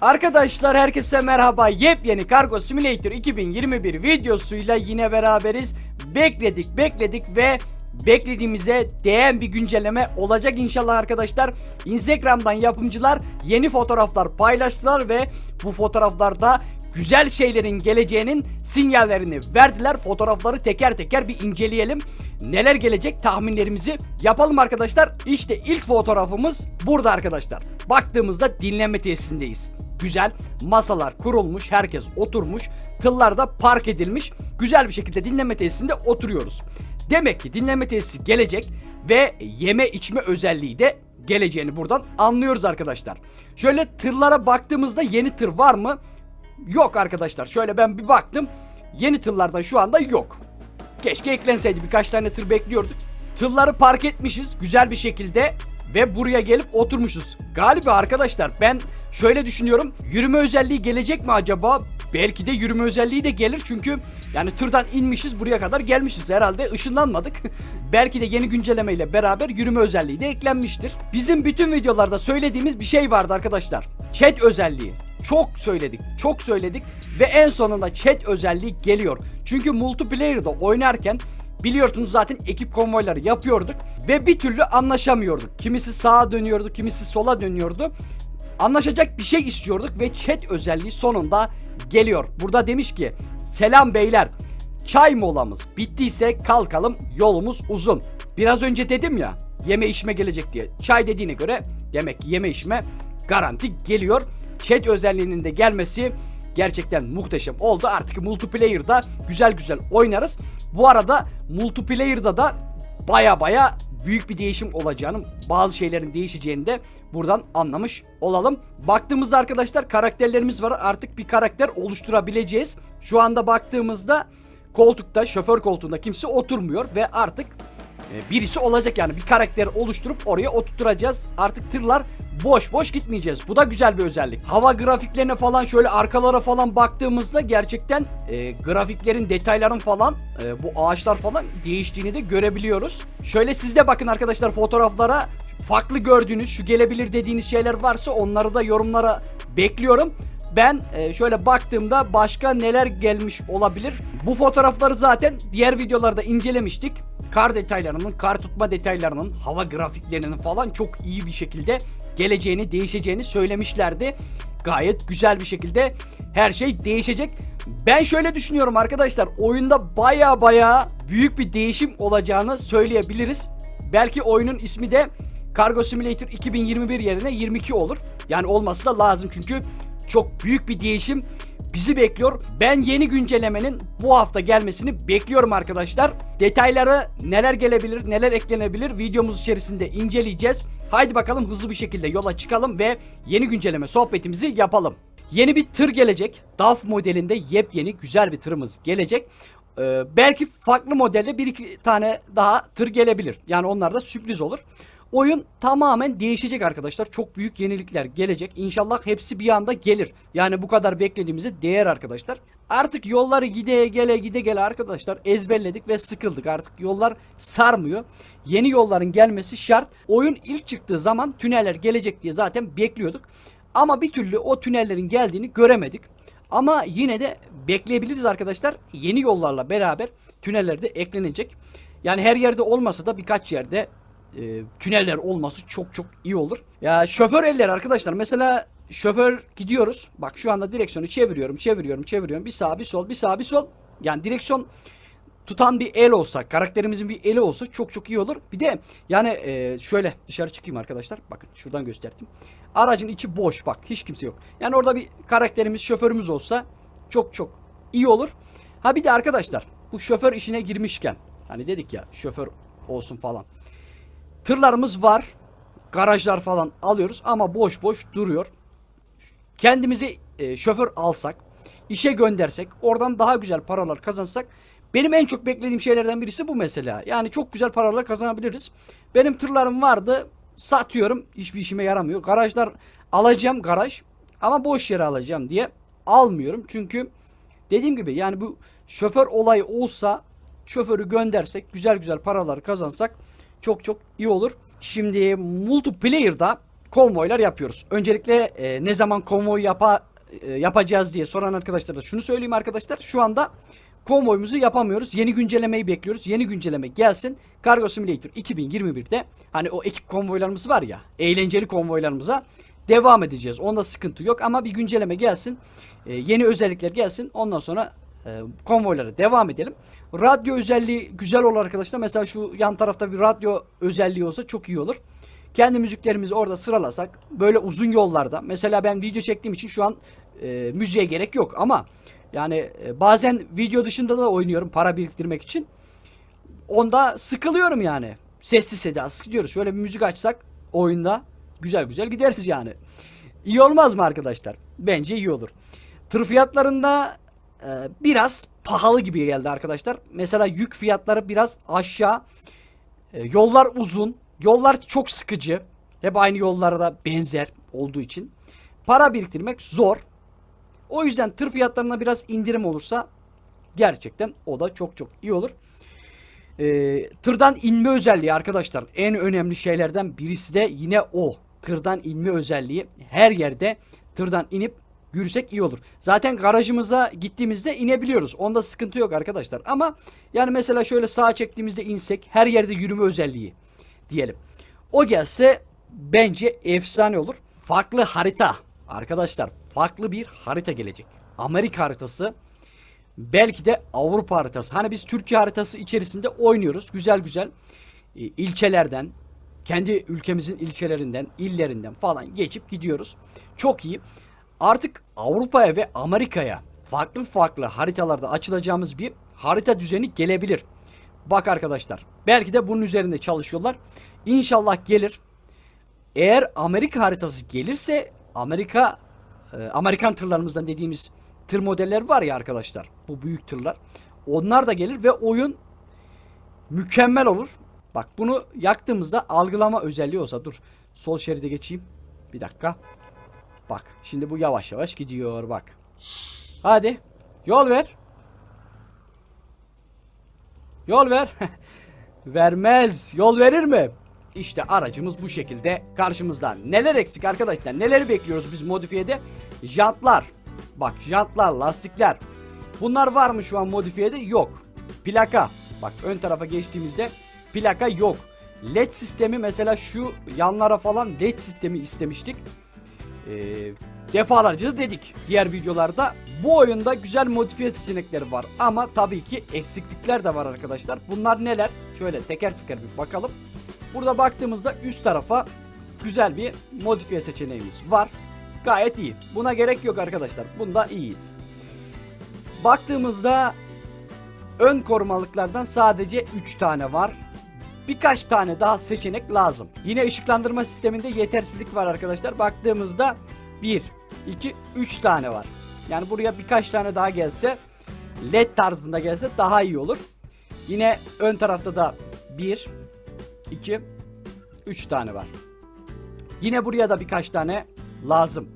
Arkadaşlar herkese merhaba. Yepyeni Kargo Simulator 2021 videosuyla yine beraberiz. Bekledik, bekledik ve beklediğimize değen bir güncelleme olacak inşallah arkadaşlar. Instagram'dan yapımcılar yeni fotoğraflar paylaştılar ve bu fotoğraflarda güzel şeylerin geleceğinin sinyallerini verdiler. Fotoğrafları teker teker bir inceleyelim. Neler gelecek tahminlerimizi yapalım arkadaşlar. İşte ilk fotoğrafımız burada arkadaşlar. Baktığımızda dinlenme tesisindeyiz. Güzel masalar kurulmuş, herkes oturmuş, tıllar da park edilmiş. Güzel bir şekilde dinlenme tesisinde oturuyoruz. Demek ki dinlenme tesisi gelecek ve yeme içme özelliği de geleceğini buradan anlıyoruz arkadaşlar. Şöyle tırlara baktığımızda yeni tır var mı? Yok arkadaşlar. Şöyle ben bir baktım. Yeni tırlardan şu anda yok. Keşke eklenseydi. Birkaç tane tır bekliyorduk. Tırları park etmişiz güzel bir şekilde ve buraya gelip oturmuşuz. Galiba arkadaşlar ben şöyle düşünüyorum. Yürüme özelliği gelecek mi acaba? Belki de yürüme özelliği de gelir çünkü yani tırdan inmişiz buraya kadar gelmişiz herhalde ışınlanmadık. Belki de yeni güncelleme ile beraber yürüme özelliği de eklenmiştir. Bizim bütün videolarda söylediğimiz bir şey vardı arkadaşlar. Chat özelliği. Çok söyledik, çok söyledik ve en sonunda chat özelliği geliyor. Çünkü multiplayer'da oynarken biliyorsunuz zaten ekip konvoyları yapıyorduk ve bir türlü anlaşamıyorduk. Kimisi sağa dönüyordu, kimisi sola dönüyordu. Anlaşacak bir şey istiyorduk ve chat özelliği sonunda geliyor. Burada demiş ki selam beyler çay molamız bittiyse kalkalım yolumuz uzun. Biraz önce dedim ya yeme içme gelecek diye. Çay dediğine göre demek ki yeme içme garanti geliyor. Chat özelliğinin de gelmesi gerçekten muhteşem oldu. Artık multiplayer'da güzel güzel oynarız. Bu arada multiplayer'da da baya baya büyük bir değişim olacağını, bazı şeylerin değişeceğini de buradan anlamış olalım. Baktığımızda arkadaşlar karakterlerimiz var. Artık bir karakter oluşturabileceğiz. Şu anda baktığımızda koltukta, şoför koltuğunda kimse oturmuyor ve artık birisi olacak yani bir karakter oluşturup oraya oturtacağız. Artık tırlar boş boş gitmeyeceğiz. Bu da güzel bir özellik. Hava grafiklerine falan şöyle arkalara falan baktığımızda gerçekten e, grafiklerin detayların falan e, bu ağaçlar falan değiştiğini de görebiliyoruz. Şöyle siz de bakın arkadaşlar fotoğraflara farklı gördüğünüz şu gelebilir dediğiniz şeyler varsa onları da yorumlara bekliyorum. Ben e, şöyle baktığımda başka neler gelmiş olabilir? Bu fotoğrafları zaten diğer videolarda incelemiştik. Kar detaylarının, kar tutma detaylarının, hava grafiklerinin falan çok iyi bir şekilde geleceğini, değişeceğini söylemişlerdi. Gayet güzel bir şekilde her şey değişecek. Ben şöyle düşünüyorum arkadaşlar. Oyunda baya baya büyük bir değişim olacağını söyleyebiliriz. Belki oyunun ismi de Cargo Simulator 2021 yerine 22 olur. Yani olması da lazım çünkü çok büyük bir değişim bizi bekliyor. Ben yeni güncellemenin bu hafta gelmesini bekliyorum arkadaşlar. Detayları neler gelebilir, neler eklenebilir videomuz içerisinde inceleyeceğiz. Haydi bakalım hızlı bir şekilde yola çıkalım ve yeni güncelleme sohbetimizi yapalım. Yeni bir tır gelecek. DAF modelinde yepyeni güzel bir tırımız gelecek. Ee, belki farklı modelde bir iki tane daha tır gelebilir. Yani onlar da sürpriz olur. Oyun tamamen değişecek arkadaşlar. Çok büyük yenilikler gelecek. İnşallah hepsi bir anda gelir. Yani bu kadar beklediğimize değer arkadaşlar. Artık yolları gide gele gide gele arkadaşlar ezberledik ve sıkıldık. Artık yollar sarmıyor. Yeni yolların gelmesi şart. Oyun ilk çıktığı zaman tüneller gelecek diye zaten bekliyorduk. Ama bir türlü o tünellerin geldiğini göremedik. Ama yine de bekleyebiliriz arkadaşlar. Yeni yollarla beraber tüneller de eklenecek. Yani her yerde olmasa da birkaç yerde e, tüneller olması çok çok iyi olur. Ya şoför eller arkadaşlar mesela şoför gidiyoruz. Bak şu anda direksiyonu çeviriyorum, çeviriyorum, çeviriyorum. Bir sağ, bir sol, bir sağ, bir sol. Yani direksiyon tutan bir el olsa, karakterimizin bir eli olsa çok çok iyi olur. Bir de yani e, şöyle dışarı çıkayım arkadaşlar. Bakın şuradan gösterdim. Aracın içi boş bak hiç kimse yok. Yani orada bir karakterimiz, şoförümüz olsa çok çok iyi olur. Ha bir de arkadaşlar bu şoför işine girmişken hani dedik ya şoför olsun falan. Tırlarımız var. Garajlar falan alıyoruz ama boş boş duruyor. Kendimizi e, şoför alsak, işe göndersek, oradan daha güzel paralar kazansak benim en çok beklediğim şeylerden birisi bu mesela. Yani çok güzel paralar kazanabiliriz. Benim tırlarım vardı. Satıyorum. Hiçbir işime yaramıyor. Garajlar alacağım garaj ama boş yere alacağım diye almıyorum. Çünkü dediğim gibi yani bu şoför olayı olsa şoförü göndersek güzel güzel paralar kazansak çok çok iyi olur. Şimdi multiplayer'da konvoylar yapıyoruz. Öncelikle e, ne zaman konvoy yapa, e, yapacağız diye soran arkadaşlara şunu söyleyeyim arkadaşlar. Şu anda konvoyumuzu yapamıyoruz. Yeni güncellemeyi bekliyoruz. Yeni güncelleme gelsin. Cargo Simulator 2021'de hani o ekip konvoylarımız var ya eğlenceli konvoylarımıza devam edeceğiz. Onda sıkıntı yok ama bir güncelleme gelsin. E, yeni özellikler gelsin. Ondan sonra e, konvoylara devam edelim. Radyo özelliği güzel olur arkadaşlar. Mesela şu yan tarafta bir radyo özelliği olsa çok iyi olur. Kendi müziklerimizi orada sıralasak böyle uzun yollarda mesela ben video çektiğim için şu an e, müziğe gerek yok ama yani e, bazen video dışında da oynuyorum para biriktirmek için. Onda sıkılıyorum yani. Sessiz sedasız gidiyoruz. Şöyle bir müzik açsak oyunda güzel güzel gideriz yani. İyi olmaz mı arkadaşlar? Bence iyi olur. Tır fiyatlarında e, biraz pahalı gibi geldi arkadaşlar. Mesela yük fiyatları biraz aşağı. E, yollar uzun. Yollar çok sıkıcı. Hep aynı yollarda benzer olduğu için. Para biriktirmek zor. O yüzden tır fiyatlarına biraz indirim olursa gerçekten o da çok çok iyi olur. Ee, tırdan inme özelliği arkadaşlar en önemli şeylerden birisi de yine o. Tırdan inme özelliği her yerde tırdan inip yürüsek iyi olur. Zaten garajımıza gittiğimizde inebiliyoruz. Onda sıkıntı yok arkadaşlar. Ama yani mesela şöyle sağa çektiğimizde insek her yerde yürüme özelliği diyelim. O gelse bence efsane olur. Farklı harita arkadaşlar farklı bir harita gelecek. Amerika haritası belki de Avrupa haritası. Hani biz Türkiye haritası içerisinde oynuyoruz. Güzel güzel e, ilçelerden kendi ülkemizin ilçelerinden, illerinden falan geçip gidiyoruz. Çok iyi. Artık Avrupa'ya ve Amerika'ya farklı farklı haritalarda açılacağımız bir harita düzeni gelebilir. Bak arkadaşlar, belki de bunun üzerinde çalışıyorlar. İnşallah gelir. Eğer Amerika haritası gelirse Amerika e, Amerikan tırlarımızdan dediğimiz tır modeller var ya arkadaşlar. Bu büyük tırlar. Onlar da gelir ve oyun mükemmel olur. Bak bunu yaktığımızda algılama özelliği olsa dur. Sol şeride geçeyim. Bir dakika. Bak şimdi bu yavaş yavaş gidiyor bak. Hadi yol ver. Yol ver. Vermez. Yol verir mi? İşte aracımız bu şekilde karşımızda. Neler eksik arkadaşlar? Neleri bekliyoruz biz modifiyede? Jantlar. Bak jantlar, lastikler. Bunlar var mı şu an modifiyede? Yok. Plaka. Bak ön tarafa geçtiğimizde plaka yok. LED sistemi mesela şu yanlara falan LED sistemi istemiştik. Ee, defalarca da dedik diğer videolarda. Bu oyunda güzel modifiye seçenekleri var ama tabii ki eksiklikler de var arkadaşlar. Bunlar neler? Şöyle teker teker bir bakalım. Burada baktığımızda üst tarafa güzel bir modifiye seçeneğimiz var. Gayet iyi. Buna gerek yok arkadaşlar. Bunda iyiyiz. Baktığımızda ön korumalıklardan sadece 3 tane var. Birkaç tane daha seçenek lazım. Yine ışıklandırma sisteminde yetersizlik var arkadaşlar. Baktığımızda 1, 2, 3 tane var. Yani buraya birkaç tane daha gelse LED tarzında gelse daha iyi olur. Yine ön tarafta da 1, 2, 3 tane var. Yine buraya da birkaç tane lazım.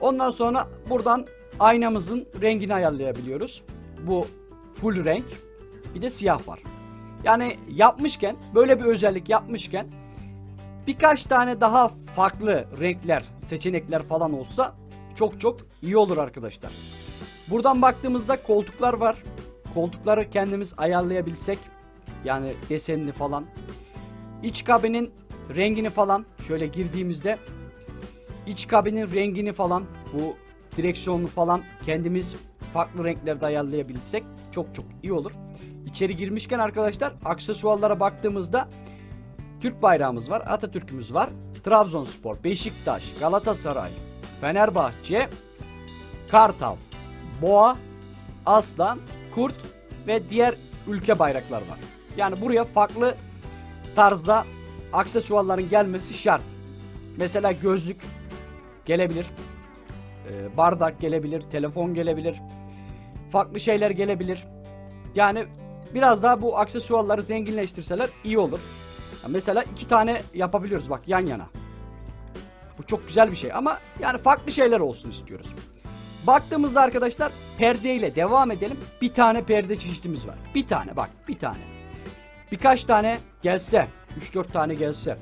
Ondan sonra buradan aynamızın rengini ayarlayabiliyoruz. Bu full renk. Bir de siyah var. Yani yapmışken böyle bir özellik yapmışken birkaç tane daha farklı renkler, seçenekler falan olsa çok çok iyi olur arkadaşlar. Buradan baktığımızda koltuklar var. Koltukları kendimiz ayarlayabilsek yani desenini falan. İç kabinin rengini falan şöyle girdiğimizde iç kabinin rengini falan bu direksiyonu falan kendimiz farklı renklerde ayarlayabilsek çok çok iyi olur. İçeri girmişken arkadaşlar aksesuarlara baktığımızda Türk bayrağımız var, Atatürk'ümüz var, Trabzonspor, Beşiktaş, Galatasaray, Fenerbahçe, Kartal, Boğa, Aslan, Kurt ve diğer ülke bayraklar var. Yani buraya farklı tarzda aksesuarların gelmesi şart. Mesela gözlük gelebilir, e, bardak gelebilir, telefon gelebilir, farklı şeyler gelebilir. Yani biraz daha bu aksesuarları zenginleştirseler iyi olur. Mesela iki tane yapabiliyoruz bak yan yana. Bu çok güzel bir şey ama yani farklı şeyler olsun istiyoruz. Baktığımızda arkadaşlar perdeyle devam edelim. Bir tane perde çeşitimiz var. Bir tane bak bir tane. Birkaç tane gelse 3-4 tane gelse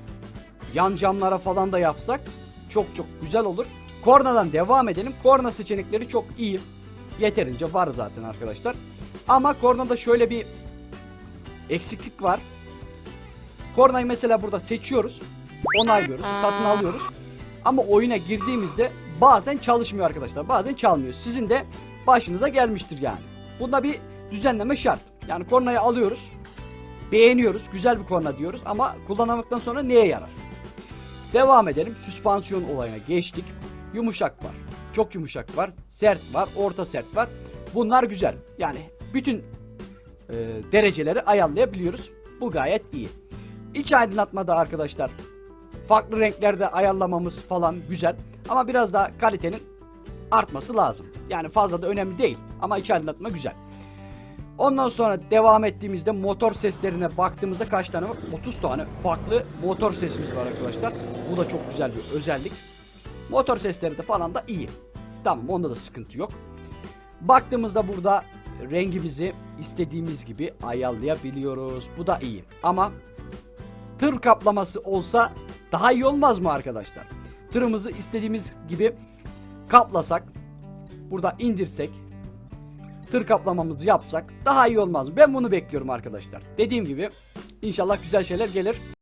yan camlara falan da yapsak çok çok güzel olur. Kornadan devam edelim. Korna seçenekleri çok iyi. Yeterince var zaten arkadaşlar. Ama kornada şöyle bir eksiklik var. Kornayı mesela burada seçiyoruz. Onaylıyoruz. Satın alıyoruz. Ama oyuna girdiğimizde bazen çalışmıyor arkadaşlar. Bazen çalmıyor. Sizin de başınıza gelmiştir yani. Bunda bir düzenleme şart. Yani kornayı alıyoruz. Beğeniyoruz. Güzel bir korna diyoruz. Ama kullanamadıktan sonra neye yarar? Devam edelim. Süspansiyon olayına geçtik. Yumuşak var. Çok yumuşak var. Sert var. Orta sert var. Bunlar güzel. Yani bütün e, dereceleri ayarlayabiliyoruz. Bu gayet iyi. İç aydınlatmada arkadaşlar farklı renklerde ayarlamamız falan güzel. Ama biraz daha kalitenin artması lazım. Yani fazla da önemli değil. Ama iç aydınlatma güzel. Ondan sonra devam ettiğimizde motor seslerine baktığımızda kaç tane var? 30 tane farklı motor sesimiz var arkadaşlar. Bu da çok güzel bir özellik. Motor sesleri de falan da iyi. Tamam onda da sıkıntı yok. Baktığımızda burada rengimizi istediğimiz gibi ayarlayabiliyoruz. Bu da iyi. Ama tır kaplaması olsa daha iyi olmaz mı arkadaşlar? Tırımızı istediğimiz gibi kaplasak, burada indirsek, tır kaplamamızı yapsak daha iyi olmaz mı? Ben bunu bekliyorum arkadaşlar. Dediğim gibi inşallah güzel şeyler gelir.